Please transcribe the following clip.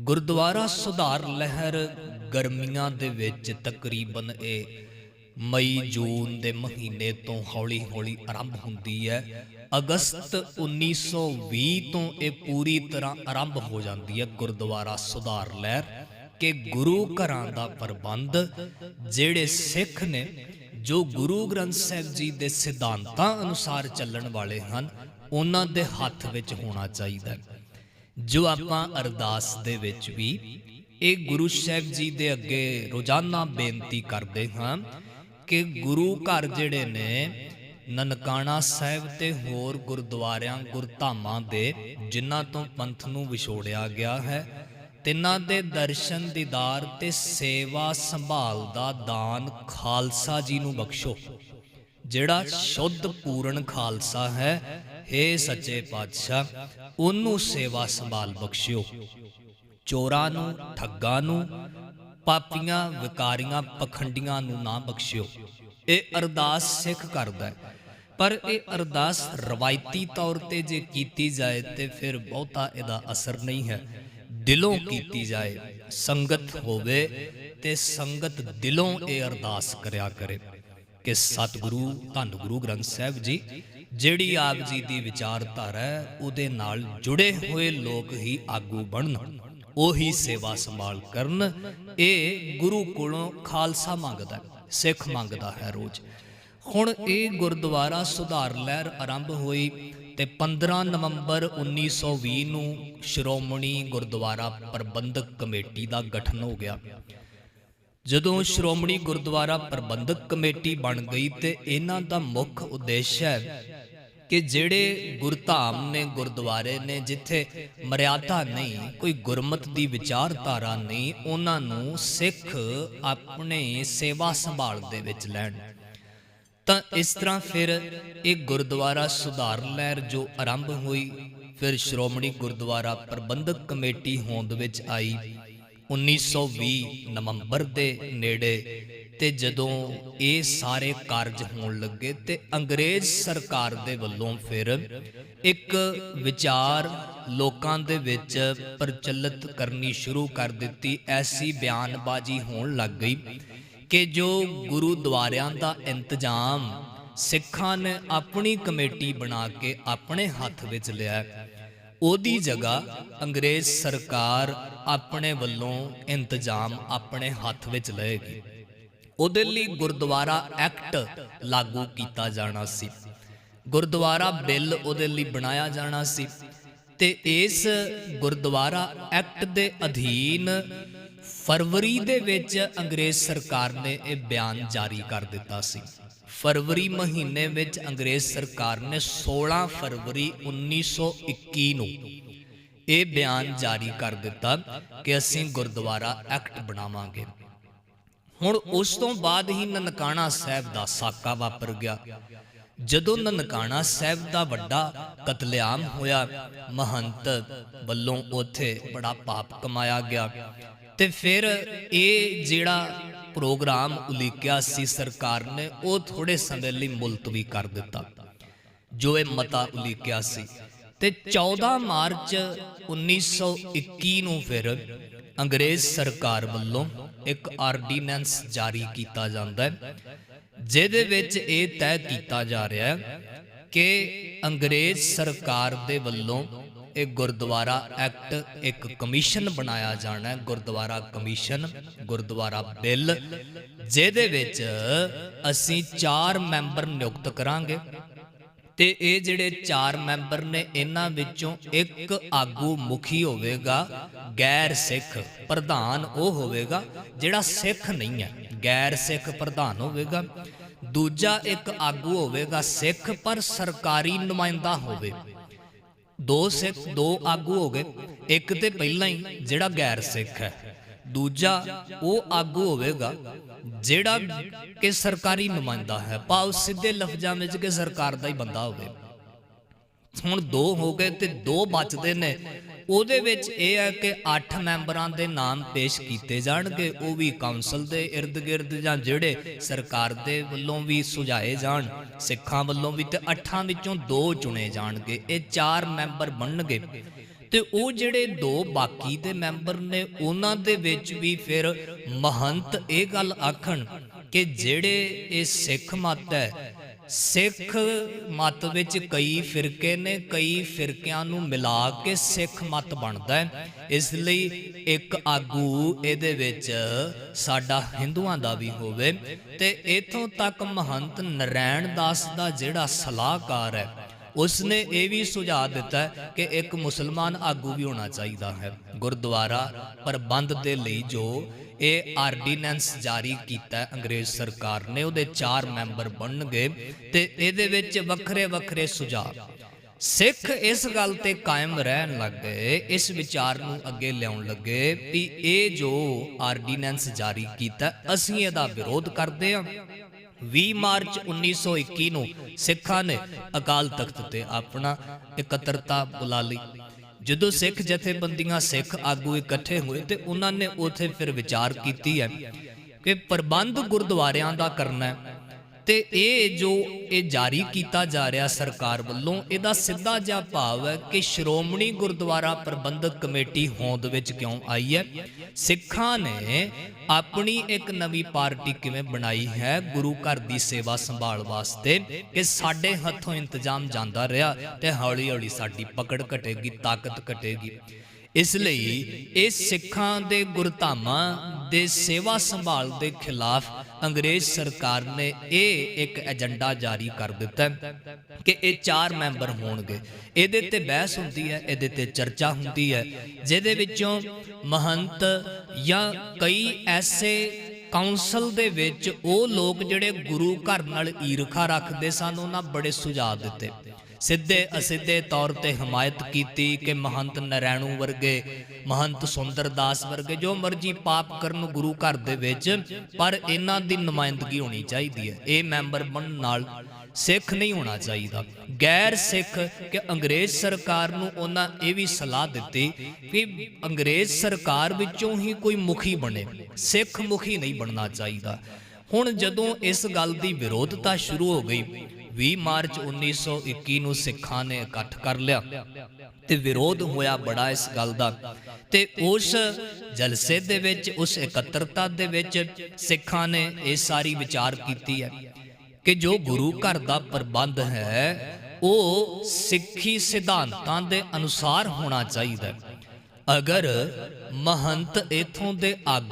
ਗੁਰਦੁਆਰਾ ਸੁਧਾਰ ਲਹਿਰ ਗਰਮੀਆਂ ਦੇ ਵਿੱਚ ਤਕਰੀਬਨ ਇਹ ਮਈ, ਜੂਨ ਦੇ ਮਹੀਨੇ ਤੋਂ ਹੌਲੀ-ਹੌਲੀ ਆਰੰਭ ਹੁੰਦੀ ਹੈ। ਅਗਸਤ 1920 ਤੋਂ ਇਹ ਪੂਰੀ ਤਰ੍ਹਾਂ ਆਰੰਭ ਹੋ ਜਾਂਦੀ ਹੈ ਗੁਰਦੁਆਰਾ ਸੁਧਾਰ ਲਹਿਰ ਕਿ ਗੁਰੂ ਘਰਾਂ ਦਾ ਪ੍ਰਬੰਧ, ਜਿਹੜੇ ਸਿੱਖ ਨੇ, ਜੋ ਗੁਰੂ ਗ੍ਰੰਥ ਸਾਹਿਬ ਜੀ ਦੇ ਸਿਧਾਂਤਾਂ ਅਨੁਸਾਰ ਚੱਲਣ ਵਾਲੇ ਹਨ, ਉਹਨਾਂ ਦੇ ਹੱਥ ਵਿੱਚ ਹੋਣਾ ਚਾਹੀਦਾ ਹੈ। ਜੋ ਆਪਾਂ ਅਰਦਾਸ ਦੇ ਵਿੱਚ ਵੀ ਇਹ ਗੁਰੂ ਸਾਹਿਬ ਜੀ ਦੇ ਅੱਗੇ ਰੋਜ਼ਾਨਾ ਬੇਨਤੀ ਕਰਦੇ ਹਾਂ ਕਿ ਗੁਰੂ ਘਰ ਜਿਹੜੇ ਨੇ, ਨਨਕਾਣਾ ਸਾਹਿਬ ਤੇ ਹੋਰ ਗੁਰਦੁਆਰਿਆਂ, ਗੁਰਧਾਮਾਂ ਦੇ, ਜਿਨ੍ਹਾਂ ਤੋਂ ਪੰਥ ਨੂੰ ਵਿਛੋੜਿਆ ਗਿਆ ਹੈ, ਤਿੰਨਾਂ ਦੇ ਦਰਸ਼ਨ ਦੀਦਾਰ ਤੇ ਸੇਵਾ ਸੰਭਾਲ ਦਾ ਦਾਨ ਖਾਲਸਾ ਜੀ ਨੂੰ ਬਖਸ਼ੋ। ਜਿਹੜਾ ਸ਼ੁੱਧ ਪੂਰਨ ਖਾਲਸਾ ਹੈ ਏ ਸੱਚੇ ਪਾਤਸ਼ਾਹ, ਉਹਨੂੰ ਸੇਵਾ ਸੰਭਾਲ ਬਖਸ਼ਿਓ। ਚੋਰਾਂ ਨੂੰ, ਠੱਗਾਂ ਨੂੰ, ਪਾਪੀਆਂ, ਵਿਕਾਰੀਆਂ, ਪਖੰਡੀਆਂ ਨੂੰ ਨਾ ਬਖਸ਼ਿਓ। ਇਹ ਅਰਦਾਸ ਸਿੱਖ ਕਰਦਾ ਪਰ ਇਹ ਅਰਦਾਸ ਰਵਾਇਤੀ ਤੌਰ ਤੇ ਜੇ ਕੀਤੀ ਜਾਏ ਤੇ ਫਿਰ ਬਹੁਤਾ ਇਹਦਾ ਅਸਰ ਨਹੀਂ ਹੈ। ਦਿਲੋਂ ਕੀਤੀ ਜਾਏ, ਸੰਗਤ ਹੋਵੇ ਤੇ ਸੰਗਤ ਦਿਲੋਂ ਇਹ ਅਰਦਾਸ ਕਰਿਆ ਕਰੇ। ਕਿ ਸਤਿਗੁਰੂ, ਧੰਨ ਗੁਰੂ ਗ੍ਰੰਥ ਸਾਹਿਬ ਜੀ ਜਿਹੜੀ ਆਪ ਜੀ ਦੀ ਵਿਚਾਰਧਾਰਾ ਹੈ, ਉਹਦੇ ਨਾਲ ਜੁੜੇ ਹੋਏ ਲੋਕ ਹੀ ਆਗੂ ਬਣਨ, ਉਹੀ ਸੇਵਾ ਸੰਭਾਲ ਕਰਨ, ਇਹ ਗੁਰੂ ਕੋਲੋਂ ਖਾਲਸਾ ਮੰਗਦਾ ਸਿੱਖ ਮੰਗਦਾ ਹੈ ਰੋਜ਼। ਹੁਣ ਇਹ ਗੁਰਦੁਆਰਾ ਸੁਧਾਰ ਲਹਿਰ ਆਰੰਭ ਹੋਈ ਤੇ 15 ਨਵੰਬਰ 1920 ਨੂੰ ਸ਼੍ਰੋਮਣੀ ਗੁਰਦੁਆਰਾ ਪ੍ਰਬੰਧਕ ਕਮੇਟੀ ਦਾ ਗਠਨ ਹੋ ਗਿਆ। ਜਦੋਂ ਸ਼੍ਰੋਮਣੀ ਗੁਰਦੁਆਰਾ ਪ੍ਰਬੰਧਕ ਕਮੇਟੀ ਬਣ ਗਈ ਤੇ ਇਹਨਾਂ ਦਾ ਮੁੱਖ ਉਦੇਸ਼ ਹੈ ਕਿ ਜਿਹੜੇ ਗੁਰਧਾਮ ਨੇ, ਗੁਰਦੁਆਰੇ ਨੇ, ਜਿੱਥੇ ਮਰਿਆਦਾ ਨਹੀਂ, ਕੋਈ ਗੁਰਮਤ ਦੀ ਵਿਚਾਰਧਾਰਾ ਨਹੀਂ, ਉਹਨਾਂ ਨੂੰ ਸਿੱਖ ਆਪਣੇ ਸੇਵਾ ਸੰਭਾਲ ਦੇ ਵਿੱਚ ਲੈਣ। ਤਾਂ ਇਸ ਤਰ੍ਹਾਂ ਫਿਰ ਇਹ ਗੁਰਦੁਆਰਾ ਸੁਧਾਰ ਲਹਿਰ ਜੋ ਆਰੰਭ ਹੋਈ, ਫਿਰ ਸ਼੍ਰੋਮਣੀ ਗੁਰਦੁਆਰਾ ਪ੍ਰਬੰਧਕ ਕਮੇਟੀ ਹੋਂਦ ਵਿੱਚ ਆਈ। 1920 ਨਵੰਬਰ ਦੇ ਨੇੜੇ ਤੇ ਜਦੋਂ ਇਹ ਸਾਰੇ ਕਾਰਜ ਹੋਣ ਲੱਗੇ ਤੇ ਅੰਗਰੇਜ਼ ਸਰਕਾਰ ਦੇ ਵੱਲੋਂ ਫਿਰ ਇੱਕ ਵਿਚਾਰ ਲੋਕਾਂ ਦੇ ਵਿੱਚ ਪ੍ਰਚਲਿਤ ਕਰਨੀ ਸ਼ੁਰੂ ਕਰ ਦਿੱਤੀ, ਐਸੀ ਬਿਆਨਬਾਜ਼ੀ ਹੋਣ ਲੱਗ ਗਈ ਕਿ ਜੋ ਗੁਰਦੁਆਰਿਆਂ ਦਾ ਇੰਤਜ਼ਾਮ ਸਿੱਖਾਂ ਨੇ ਆਪਣੀ ਕਮੇਟੀ ਬਣਾ ਕੇ ਆਪਣੇ ਹੱਥ ਵਿੱਚ ਲਿਆ। ਉਹਦੀ ਜਗ੍ਹਾ ਅੰਗਰੇਜ਼ ਸਰਕਾਰ ਆਪਣੇ ਵੱਲੋਂ ਇੰਤਜ਼ਾਮ ਆਪਣੇ ਹੱਥ ਵਿੱਚ ਲਏਗੀ। ਉਹਦੇ ਲਈ ਗੁਰਦੁਆਰਾ ਐਕਟ ਲਾਗੂ ਕੀਤਾ ਜਾਣਾ ਸੀ। ਗੁਰਦੁਆਰਾ ਬਿੱਲ ਉਹਦੇ ਲਈ ਬਣਾਇਆ ਜਾਣਾ ਸੀ ਤੇ ਇਸ ਗੁਰਦੁਆਰਾ ਐਕਟ ਦੇ ਅਧੀਨ ਫਰਵਰੀ ਦੇ ਵਿੱਚ ਅੰਗਰੇਜ਼ ਸਰਕਾਰ ਨੇ ਇਹ ਬਿਆਨ ਜਾਰੀ ਕਰ ਦਿੱਤਾ ਸੀ। ਫਰਵਰੀ ਮਹੀਨੇ ਵਿੱਚ ਅੰਗਰੇਜ਼ ਸਰਕਾਰ ਨੇ 16 ਫਰਵਰੀ 1921 ਨੂੰ ਇਹ ਬਿਆਨ ਜਾਰੀ ਕਰ ਦਿੱਤਾ ਕਿ ਅਸੀਂ ਗੁਰਦੁਆਰਾ ਐਕਟ ਬਣਾਵਾਂਗੇ। ਹੁਣ ਉਸ ਤੋਂ ਬਾਅਦ ਹੀ ਨਨਕਾਣਾ ਸਾਹਿਬ ਦਾ ਸਾਕਾ ਵਾਪਰ ਗਿਆ। ਜਦੋਂ ਨਨਕਾਣਾ ਸਾਹਿਬ ਦਾ ਵੱਡਾ ਕਤਲੇਆਮ ਹੋਇਆ, ਮਹੰਤ ਵੱਲੋਂ ਉੱਥੇ ਬੜਾ ਪਾਪ ਕਮਾਇਆ ਗਿਆ ਤੇ ਫਿਰ ਇਹ ਜਿਹੜਾ ਪ੍ਰੋਗਰਾਮ ਉਲੀਕਿਆ ਸੀ ਸਰਕਾਰ ਨੇ, ਉਹ ਥੋੜੇ ਸਮੇਂ ਲਈ ਮੁਲਤਵੀ ਕਰ ਦਿੱਤਾ, ਜੋ ਇਹ ਮਤਾ ਉਲੀਕਿਆ ਸੀ। ਤੇ 14 ਮਾਰਚ 1921 ਨੂੰ ਫਿਰ ਅੰਗਰੇਜ਼ ਸਰਕਾਰ ਵੱਲੋਂ ਇੱਕ ਆਰਡੀਨੈਂਸ ਜਾਰੀ ਕੀਤਾ ਜਾਂਦਾ ਹੈ, ਜਿਹਦੇ ਵਿੱਚ ਇਹ ਤੈਅ ਕੀਤਾ ਜਾ ਰਿਹਾ ਹੈ ਕਿ ਅੰਗਰੇਜ਼ ਸਰਕਾਰ ਦੇ ਵੱਲੋਂ ਇਹ ਗੁਰਦੁਆਰਾ ਐਕਟ ਇੱਕ ਕਮਿਸ਼ਨ ਬਣਾਇਆ ਜਾਣਾ ਹੈ, ਗੁਰਦੁਆਰਾ ਕਮਿਸ਼ਨ, ਗੁਰਦੁਆਰਾ ਬਿੱਲ, ਜਿਹਦੇ ਵਿੱਚ ਅਸੀਂ 4 ਮੈਂਬਰ ਨਿਯੁਕਤ ਕਰਾਂਗੇ। ਤੇ ਇਹ ਜਿਹੜੇ 4 ਮੈਂਬਰ ਨੇ, ਇਹਨਾਂ ਵਿੱਚੋਂ ਇੱਕ ਆਗੂ ਮੁਖੀ ਹੋਵੇਗਾ, ਗੈਰ ਸਿੱਖ ਪ੍ਰਧਾਨ ਉਹ ਹੋਵੇਗਾ, ਜਿਹੜਾ ਸਿੱਖ ਨਹੀਂ ਹੈ, ਗੈਰ ਸਿੱਖ ਪ੍ਰਧਾਨ ਹੋਵੇਗਾ। ਦੂਜਾ ਇੱਕ ਆਗੂ ਹੋਵੇਗਾ ਸਿੱਖ, ਪਰ ਸਰਕਾਰੀ ਨੁਮਾਇੰਦਾ ਹੋਵੇ। ਦੋ ਸਿੱਖ, ਦੋ ਆਗੂ ਹੋ ਗਏ। ਇੱਕ ਤੇ ਪਹਿਲਾਂ ਹੀ ਜਿਹੜਾ ਗੈਰ ਸਿੱਖ ਹੈ। ਦੂਜਾ ਉਹ ਆਗੂ ਹੋਵੇਗਾ, ਜਿਹੜਾ ਕਿ ਸਰਕਾਰੀ ਨੁਮਾਇੰਦਾ ਹੈ। ਭਾਵ ਸਿੱਧੇ ਲਫ਼ਜ਼ਾਂ ਵਿੱਚ ਕਿ ਸਰਕਾਰ ਦਾ ਹੀ ਬੰਦਾ ਹੋਵੇ। ਹੁਣ ਦੋ ਹੋ ਗਏ ਤੇ ਦੋ ਬਚਦੇ ਨੇ। ਉਹਦੇ ਵਿੱਚ ਇਹ ਹੈ ਕਿ 8 ਮੈਂਬਰਾਂ ਦੇ ਨਾਮ ਪੇਸ਼ ਕੀਤੇ ਜਾਣਗੇ, ਉਹ ਵੀ ਕਾਉਂਸਲ ਦੇ ird-gird ਜਾਂ ਜਿਹੜੇ ਸਰਕਾਰ ਦੇ ਵੱਲੋਂ ਵੀ ਸੁਝਾਏ ਜਾਣ, ਸਿੱਖਾਂ ਵੱਲੋਂ ਵੀ ਤੇ 8 ਵਿੱਚੋਂ ਦੋ ਚੁਣੇ ਜਾਣਗੇ, ਇਹ ਚਾਰ ਮੈਂਬਰ ਬਣਨਗੇ। ਤੇ ਉਹ ਜਿਹੜੇ ਦੋ ਬਾਕੀ ਦੇ ਮੈਂਬਰ ਨੇ, ਉਹਨਾਂ ਦੇ ਵਿੱਚ ਵੀ ਫਿਰ ਮਹੰਤ ਇਹ ਗੱਲ ਆਖਣ ਕਿ ਜਿਹੜੇ ਇਹ ਸਿੱਖ ਮਤ ਹੈ ਸਿੱਖ ਮਤ ਵਿੱਚ ਕਈ ਫਿਰਕੇ ਨੇ, ਕਈ ਫਿਰਕਿਆਂ ਨੂੰ ਮਿਲਾ ਕੇ ਸਿੱਖ ਮਤ ਬਣਦਾ ਹੈ। ਇਸ ਲਈ ਇੱਕ ਆਗੂ ਇਹਦੇ ਵਿੱਚ ਸਾਡਾ ਹਿੰਦੂਆਂ ਦਾ ਵੀ ਹੋਵੇ। ਤੇ ਇਥੋਂ ਤੱਕ ਮਹੰਤ ਨਰੈਣ ਦਾਸ ਦਾ ਜਿਹੜਾ ਸਲਾਹਕਾਰ ਹੈ ਉਸਨੇ ਇਹ ਵੀ ਸੁਝਾਅ ਦਿੱਤਾ ਕਿ ਇੱਕ ਮੁਸਲਮਾਨ ਆਗੂ ਵੀ ਹੋਣਾ ਚਾਹੀਦਾ ਹੈ। ਗੁਰਦੁਆਰਾ ਪ੍ਰਬੰਧ ਦੇ ਲਈ ਜੋ ਇਹ ਆਰਡੀਨੈਂਸ ਜਾਰੀ ਕੀਤਾ ਅੰਗਰੇਜ਼ ਸਰਕਾਰ ਨੇ, ਉਹਦੇ ਚਾਰ ਮੈਂਬਰ ਬਣਨਗੇ ਤੇ ਇਹਦੇ ਵਿੱਚ ਵੱਖਰੇ ਵੱਖਰੇ ਸੁਝਾਅ। ਸਿੱਖ ਇਸ ਗੱਲ ਤੇ ਕਾਇਮ ਰਹਿਣ ਲੱਗ ਗਏ, ਇਸ ਵਿਚਾਰ ਨੂੰ ਅੱਗੇ ਲਿਆਉਣ ਲੱਗੇ ਕਿ ਇਹ ਜੋ ਆਰਡੀਨੈਂਸ ਜਾਰੀ ਕੀਤਾ, ਅਸੀਂ ਇਹਦਾ ਵਿਰੋਧ ਕਰਦੇ ਹਾਂ। 20 ਮਾਰਚ 1921 ਨੂੰ ਸਿੱਖਾਂ ਨੇ ਅਕਾਲ ਤਖਤ ਤੇ ਆਪਣਾ ਇਕੱਤਰਤਾ ਬੁਲਾ ਲਈ। ਜਦੋਂ ਸਿੱਖ ਜਥੇਬੰਦੀਆਂ ਸਿੱਖ ਆਗੂ ਇਕੱਠੇ ਹੋਏ ਤੇ ਉਹਨਾਂ ਨੇ ਉਥੇ ਫਿਰ ਵਿਚਾਰ ਕੀਤੀ ਹੈ ਕਿ ਪ੍ਰਬੰਧ ਗੁਰਦੁਆਰਿਆਂ ਦਾ ਕਰਨਾ ਹੈ। ਤੇ ਇਹ ਜੋ ਇਹ ਜਾਰੀ ਕੀਤਾ ਜਾ ਰਿਹਾ ਸਰਕਾਰ ਵੱਲੋਂ, ਇਹਦਾ ਸਿੱਧਾ ਜਿਹਾ ਭਾਵ ਹੈ ਕਿ ਸ਼੍ਰੋਮਣੀ ਗੁਰਦੁਆਰਾ ਪ੍ਰਬੰਧਕ ਕਮੇਟੀ ਹੋਂਦ ਵਿੱਚ ਕਿਉਂ ਆਈ ਹੈ? ਸਿੱਖਾਂ ਨੇ ਆਪਣੀ ਇੱਕ ਨਵੀਂ ਪਾਰਟੀ ਕਿਵੇਂ ਬਣਾਈ ਹੈ? ਗੁਰੂ ਘਰ ਦੀ ਸੇਵਾ ਸੰਭਾਲ ਵਾਸਤੇ ਕਿ ਸਾਡੇ ਹੱਥੋਂ ਇੰਤਜ਼ਾਮ ਜਾਂਦਾ ਰਿਹਾ ਤੇ ਹੌਲੀ ਹੌਲੀ ਸਾਡੀ ਪਕੜ ਘਟੇਗੀ, ਤਾਕਤ ਘਟੇਗੀ। ਇਸ ਲਈ ਇਹ ਸਿੱਖਾਂ ਦੇ ਗੁਰਧਾਮਾਂ ਦੇ ਸੇਵਾ ਸੰਭਾਲ ਦੇ ਖਿਲਾਫ ਅੰਗਰੇਜ਼ ਸਰਕਾਰ ਨੇ ਇਹ ਇੱਕ ਏਜੰਡਾ ਜਾਰੀ ਕਰ ਦਿੱਤਾ ਕਿ ਇਹ ਚਾਰ ਮੈਂਬਰ ਹੋਣਗੇ। ਇਹਦੇ ਤੇ ਬਹਿਸ ਹੁੰਦੀ ਹੈ, ਇਹਦੇ ਤੇ ਚਰਚਾ ਹੁੰਦੀ ਹੈ, ਜਿਹਦੇ ਵਿੱਚੋਂ ਮਹੰਤ ਜਾਂ ਕਈ ਐਸੇ ਕਾਉਂਸਲ ਦੇ ਵਿੱਚ ਉਹ ਲੋਕ ਜਿਹੜੇ ਗੁਰੂ ਘਰ ਨਾਲ ਈਰਖਾ ਰੱਖਦੇ ਸਨ, ਉਹਨਾਂ ਬੜੇ ਸੁਝਾਅ ਦਿੱਤੇ। ਸਿੱਧੇ ਅਸਿੱਧੇ ਤੌਰ ਤੇ ਹਮਾਇਤ ਕੀਤੀ ਕਿ ਮਹੰਤ ਨਰੈਣੂ ਵਰਗੇ, ਮਹੰਤ ਸੁੰਦਰਦਾਸ ਵਰਗੇ ਜੋ ਮਰਜ਼ੀ ਪਾਪ ਕਰਨ ਗੁਰੂ ਘਰ ਦੇ ਵਿੱਚ, ਪਰ ਇਹਨਾਂ ਦੀ ਨੁਮਾਇੰਦਗੀ ਹੋਣੀ ਚਾਹੀਦੀ ਹੈ। ਇਹ ਮੈਂਬਰ ਬਣਨ ਨਾਲ ਸਿੱਖ ਨਹੀਂ ਹੋਣਾ ਚਾਹੀਦਾ। ਗੈਰ ਸਿੱਖ ਕਿ ਅੰਗਰੇਜ਼ ਸਰਕਾਰ ਨੂੰ ਉਹਨਾਂ ਇਹ ਵੀ ਸਲਾਹ ਦਿੱਤੀ ਕਿ ਅੰਗਰੇਜ਼ ਸਰਕਾਰ ਵਿੱਚੋਂ ਹੀ ਕੋਈ ਮੁਖੀ ਬਣੇ। ਸਿੱਖ ਮੁਖੀ ਨਹੀਂ ਬਣਨਾ ਚਾਹੀਦਾ। ਹੁਣ ਜਦੋਂ ਇਸ ਗੱਲ ਦੀ ਵਿਰੋਧਤਾ ਸ਼ੁਰੂ ਹੋ ਗਈ 20 ਮਾਰਚ 1921 ਨੂੰ ਸਿੱਖਾਂ ਨੇ ਇਕੱਠ ਕਰ ਲਿਆ ਤੇ ਵਿਰੋਧ ਹੋਇਆ ਬੜਾ ਇਸ ਗੱਲ ਦਾ ਤੇ ਉਸ ਜਲਸੇ ਦੇ ਵਿੱਚ, ਉਸ ਇਕੱਤਰਤਾ ਦੇ ਵਿੱਚ ਸਿੱਖਾਂ ਨੇ ਇਹ ਸਾਰੀ ਵਿਚਾਰ ਕੀਤੀ ਹੈ ਕਿ ਜੋ ਗੁਰੂ ਘਰ ਦਾ ਪ੍ਰਬੰਧ ਹੈ, ਉਹ ਸਿੱਖੀ ਸਿਧਾਂਤਾਂ ਦੇ ਅਨੁਸਾਰ ਹੋਣਾ ਚਾਹੀਦਾ ਹੈ। ਅਗਰ ਮਹੰਤ ਇਥੋਂ ਦੇ ਆਗੂ